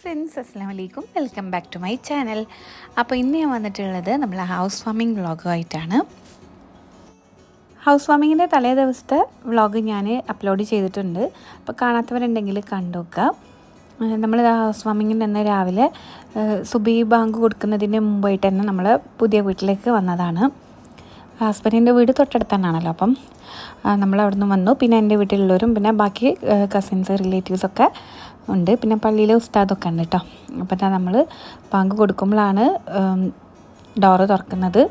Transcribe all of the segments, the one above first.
Friends അസ്സാം വലൈക്കും welcome back to my channel അപ്പോൾ ഇന്ന് ഞാൻ വന്നിട്ടുള്ളത് നമ്മൾ ഹൗസ് വാമിംഗ് വ്ളോഗുമായിട്ടാണ് ഹൗസ് വാമിങ്ങിന്റെ തലേ ദിവസത്തെ വ്ളോഗ് ഞാൻ അപ്ലോഡ് ചെയ്തിട്ടുണ്ട്. അപ്പോൾ കാണാത്തവരുണ്ടെങ്കിൽ കണ്ടുനോക്കുക നമ്മൾ ഹൗസ് വാമിങ്ങിന് തന്നെ രാവിലെ സുബി ബാങ്ക് കൊടുക്കുന്നതിന് മുമ്പായിട്ട് തന്നെ നമ്മൾ പുതിയ വീട്ടിലേക്ക് വന്നതാണ്. ഹസ്ബൻഡിന്റെ വീട് തൊട്ടടുത്ത് തന്നെയാണല്ലോ അപ്പം. നമ്മൾ അവിടെ നിന്ന് വന്നു. പിന്നെ എന്റെ വീട്ടിലുള്ളവരും പിന്നെ ബാക്കി കസിൻസ് റിലേറ്റീവ്സൊക്കെ ഉണ്ട്. പിന്നെ പള്ളിയിലെ ഉസ്താദൊക്കെ ഉണ്ട് കേട്ടോ അപ്പം നമ്മൾ ബാങ്ക് കൊടുക്കുമ്പോഴാണ് ഡോറ് തുറക്കുന്നത്.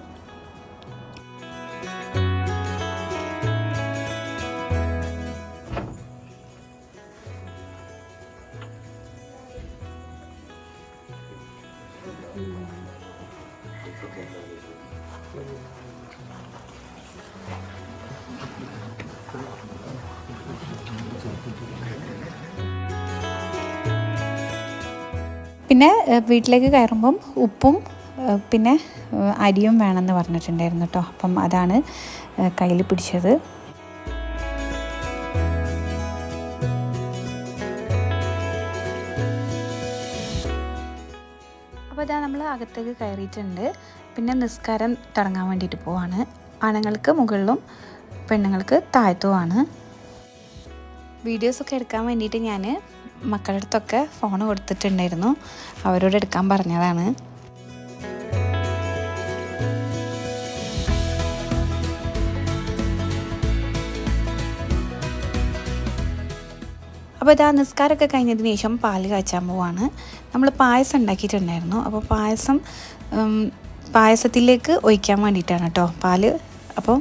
പിന്നെ വീട്ടിലേക്ക് കയറുമ്പം ഉപ്പും പിന്നെ അരിയും വേണമെന്ന് പറഞ്ഞിട്ടുണ്ടായിരുന്നു കേട്ടോ. അപ്പം അതാണ് കയ്യിൽ പിടിച്ചത്. അപ്പോൾ ഇതാ നമ്മൾ അകത്തേക്ക് കയറിയിട്ടുണ്ട്. പിന്നെ നിസ്കാരം തുടങ്ങാൻ വേണ്ടിയിട്ട് പോവാണ്. ആണുങ്ങൾക്ക് മുകളിലും പെണ്ണുങ്ങൾക്ക് താഴത്തുമാണ് വീഡിയോസൊക്കെ എടുക്കാൻ വേണ്ടിയിട്ട് ഞാൻ മക്കളുടെ അടുത്തൊക്കെ ഫോൺ കൊടുത്തിട്ടുണ്ടായിരുന്നു. അവരോട് എടുക്കാൻ പറഞ്ഞതാണ്. അപ്പോൾ ഇതാ നിസ്കാരമൊക്കെ കഴിഞ്ഞതിന് ശേഷം പാൽ കാച്ചാൻ പോവാണ്. നമ്മൾ പായസം ഉണ്ടാക്കിയിട്ടുണ്ടായിരുന്നു. അപ്പോൾ പായസം പായസത്തിലേക്ക് ഒഴിക്കാൻ വേണ്ടിയിട്ടാണ് കേട്ടോ പാൽ. അപ്പോൾ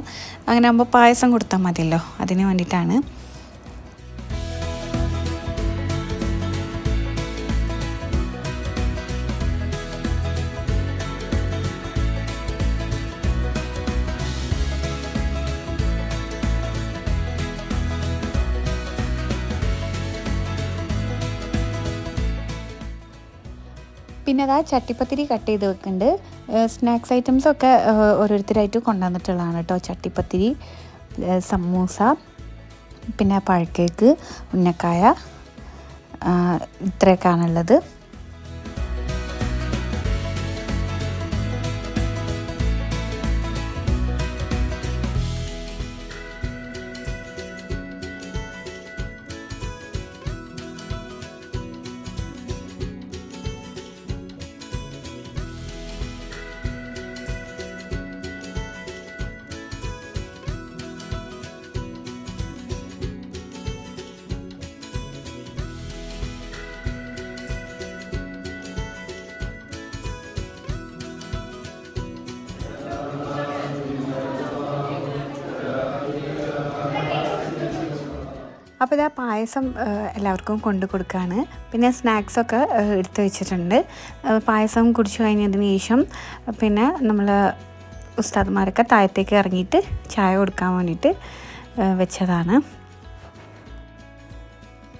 അങ്ങനെ ആകുമ്പോൾ പായസം കൊടുത്താൽ മതിയല്ലോ. അതിന് വേണ്ടിയിട്ടാണ്. പിന്നെ അതാ ചട്ടിപ്പത്തിരി കട്ട് ചെയ്ത് വെക്കുന്നുണ്ട് സ്നാക്സ് ഐറ്റംസ് ഒക്കെ ഓരോരുത്തരായിട്ട് കൊണ്ടുവന്നിട്ടുള്ളതാണ് കേട്ടോ ചട്ടിപ്പത്തിരി സമൂസ പിന്നെ പഴക്കേക്ക് ഉന്നക്കായ ഇത്രയൊക്കെയാണുള്ളത്. അപ്പോൾ ഇതാ പായസം എല്ലാവർക്കും കൊണ്ടു കൊടുക്കുകയാണ് പിന്നെ സ്നാക്സൊക്കെ എടുത്തു വെച്ചിട്ടുണ്ട്. പായസം കുടിച്ചു കഴിഞ്ഞതിന് ശേഷം പിന്നെ നമ്മൾ ഉസ്താദ്മാരൊക്കെ താഴത്തേക്ക് ഇറങ്ങിയിട്ട് ചായ കൊടുക്കാൻ വേണ്ടിയിട്ട് വെച്ചതാണ്.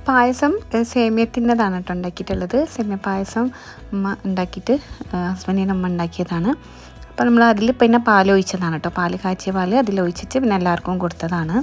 പായസം സേമിയത്തിന്റെതാണ് കേട്ടോ ഉണ്ടാക്കിയിട്ടുള്ളത്. സേമിയ പായസം അമ്മ ഉണ്ടാക്കിയിട്ട് ഹസ്ബൻഡിന്റെ അമ്മ ഉണ്ടാക്കിയതാണ്. അപ്പോൾ നമ്മൾ അതിൽ പിന്നെ പാൽ ഒഴിച്ചതാണ് കേട്ടോ. പാൽ കാച്ചിയ പാൽ അതിൽ ഒഴിച്ചിട്ട് പിന്നെ എല്ലാവർക്കും കൊടുത്തതാണ്.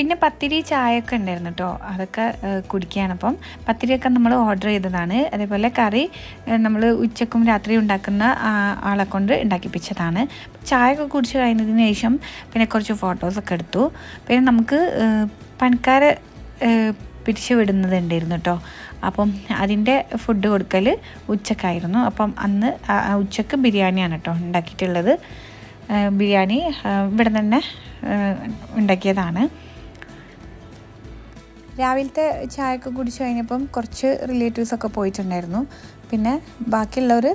പിന്നെ പത്തിരി ചായയൊക്കെ ഉണ്ടായിരുന്നു കേട്ടോ അതൊക്കെ കുടിക്കുകയാണ് അപ്പം. പത്തിരിയൊക്കെ നമ്മൾ ഓർഡർ ചെയ്തതാണ്. അതേപോലെ കറി നമ്മൾ ഉച്ചക്കും രാത്രി ഉണ്ടാക്കുന്ന ആളെ കൊണ്ട് ഉണ്ടാക്കിപ്പിച്ചതാണ്. ചായ ഒക്കെ കുടിച്ച് കഴിഞ്ഞതിന് ശേഷം പിന്നെ കുറച്ച് ഫോട്ടോസൊക്കെ എടുത്തു. പിന്നെ നമുക്ക് പണിക്കാരെ പിരിച്ചു വിടുന്നതുണ്ടായിരുന്നു കേട്ടോ അപ്പം അതിന്റെ ഫുഡ് കൊടുക്കൽ ഉച്ചക്കായിരുന്നു. അപ്പം അന്ന് ഉച്ചയ്ക്ക് ബിരിയാണിയാണ് കേട്ടോ ഉണ്ടാക്കിയിട്ടുള്ളത്. ബിരിയാണി ഇവിടെ തന്നെ ഉണ്ടാക്കിയതാണ്. രാവിലത്തെ ചായയൊക്കെ കുടിച്ച് കഴിഞ്ഞപ്പം കുറച്ച് റിലേറ്റീവ്സൊക്കെ പോയിട്ടുണ്ടായിരുന്നു. പിന്നെ ബാക്കിയുള്ളവർ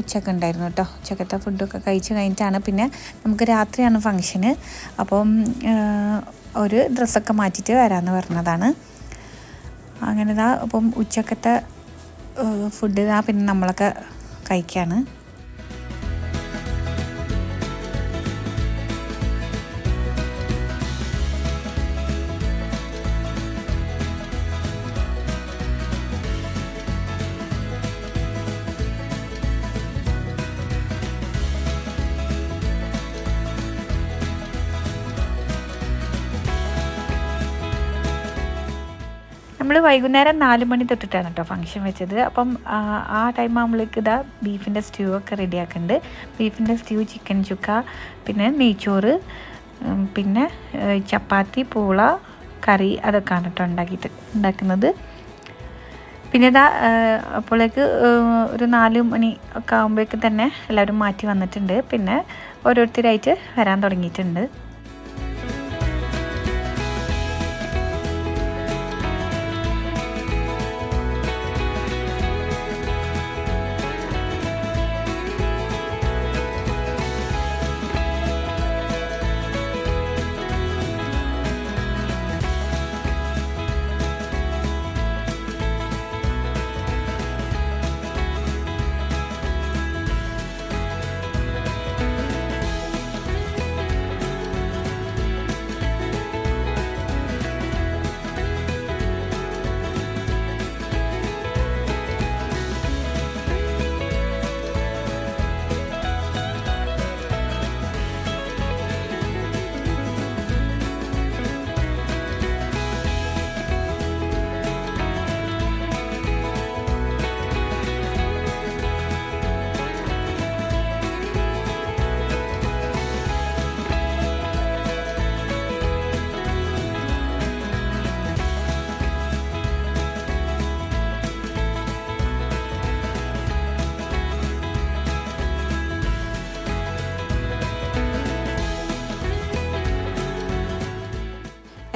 ഉച്ചയ്ക്ക് ഉണ്ടായിരുന്നു കേട്ടോ. ഉച്ചക്കത്തെ ഫുഡൊക്കെ കഴിച്ച് കഴിഞ്ഞിട്ടാണ് പിന്നെ നമുക്ക് രാത്രിയാണ് ഫങ്ഷന് അപ്പം ഒരു ഡ്രസ്സൊക്കെ മാറ്റിയിട്ട് വരാമെന്ന് പറഞ്ഞതാണ്. അങ്ങനെ ഇതാ അപ്പം ഉച്ചക്കത്തെ ഫുഡ് ഇതാ പിന്നെ നമ്മളൊക്കെ കഴിക്കുകയാണ് നമ്മൾ വൈകുന്നേരം നാല് മണി തൊട്ടിട്ടാണ് കേട്ടോ ഫംഗ്ഷൻ വെച്ചത്. അപ്പം ആ ടൈം ആകുമ്പോഴേക്ക് ഇതാ ബീഫിന്റെ സ്റ്റ്യൂ ഒക്കെ റെഡിയാക്കുന്നുണ്ട് ബീഫിന്റെ സ്റ്റ്യൂ ചിക്കൻ ചുക്ക പിന്നെ നെയ്ച്ചോറ് പിന്നെ ചപ്പാത്തി പൂള കറി അതൊക്കെയാണ് കേട്ടോ ഉണ്ടാക്കിയിട്ട് ഉണ്ടാക്കുന്നത്. പിന്നെ ഇതാ അപ്പോഴേക്ക് ഒരു നാല് മണി ഒക്കെ ആകുമ്പോഴേക്ക് തന്നെ എല്ലാവരും മാറ്റി വന്നിട്ടുണ്ട്. പിന്നെ ഓരോരുത്തരായിട്ട് വരാൻ തുടങ്ങിയിട്ടുണ്ട്.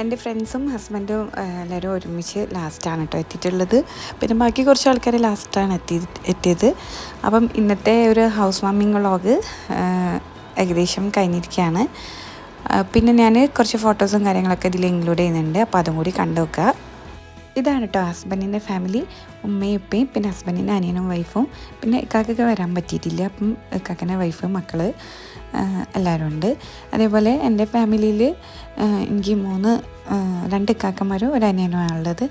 എന്റെ ഫ്രണ്ട്സും ഹസ്ബൻഡും എല്ലാവരും ഒരുമിച്ച് ലാസ്റ്റാണ് കേട്ടോ എത്തിയിട്ടുള്ളത്. പിന്നെ ബാക്കി കുറച്ച് ആൾക്കാർ ലാസ്റ്റാണ് എത്തി എത്തിയത്. അപ്പം ഇന്നത്തെ ഒരു ഹൗസ് വാമിങ് വ്ളോഗ് ഏകദേശം കഴിഞ്ഞിരിക്കുകയാണ്. പിന്നെ ഞാൻ കുറച്ച് ഫോട്ടോസും കാര്യങ്ങളൊക്കെ ഇതിൽ ഇൻക്ലൂഡ് ചെയ്യുന്നുണ്ട്. അപ്പോൾ അതും കൂടി കണ്ടു വെക്കുക ഇതാണ് കേട്ടോ ഹസ്ബൻഡിന്റെ ഫാമിലി ഉമ്മയും ഉപ്പയും പിന്നെ ഹസ്ബൻഡിന്റെ അനിയനും വൈഫും പിന്നെ ഇക്കാക്കൊക്കെ വരാൻ പറ്റിയിട്ടില്ല. അപ്പം ഇക്കാക്കന്റെ വൈഫ് മക്കൾ എല്ലാവരും ഉണ്ട്. അതേപോലെ എന്റെ ഫാമിലിയിൽ എനിക്ക് മൂന്ന് രണ്ട് കാക്കമാരും ഒരു അനിയനുമാണ് ഉള്ളത്.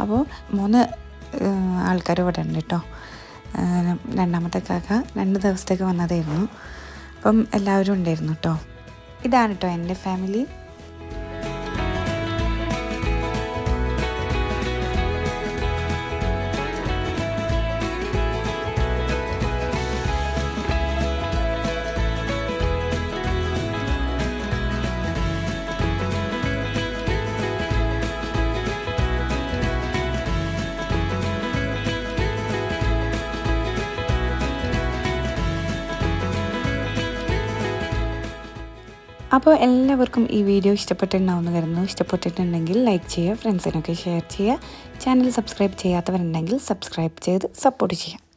അപ്പോൾ മൂന്ന് ആൾക്കാർ ഇവിടെ ഉണ്ട് കേട്ടോ രണ്ടാമത്തെ കാക്ക രണ്ട് ദിവസത്തേക്ക് വന്നതായിരുന്നു അപ്പം എല്ലാവരും ഉണ്ടായിരുന്നു കേട്ടോ ഇതാണ് കേട്ടോ എന്റെ ഫാമിലി അപ്പോൾ എല്ലാവർക്കും ഈ വീഡിയോ ഇഷ്ടപ്പെട്ടിട്ടുണ്ടാവുമെന്ന് കരുതുന്നു. ഇഷ്ടപ്പെട്ടിട്ടുണ്ടെങ്കിൽ ലൈക്ക് ചെയ്യുക ഫ്രണ്ട്സിനൊക്കെ ഷെയർ ചെയ്യുക. ചാനൽ സബ്സ്ക്രൈബ് ചെയ്യാത്തവരുണ്ടെങ്കിൽ സബ്സ്ക്രൈബ് ചെയ്ത് സപ്പോർട്ട് ചെയ്യാം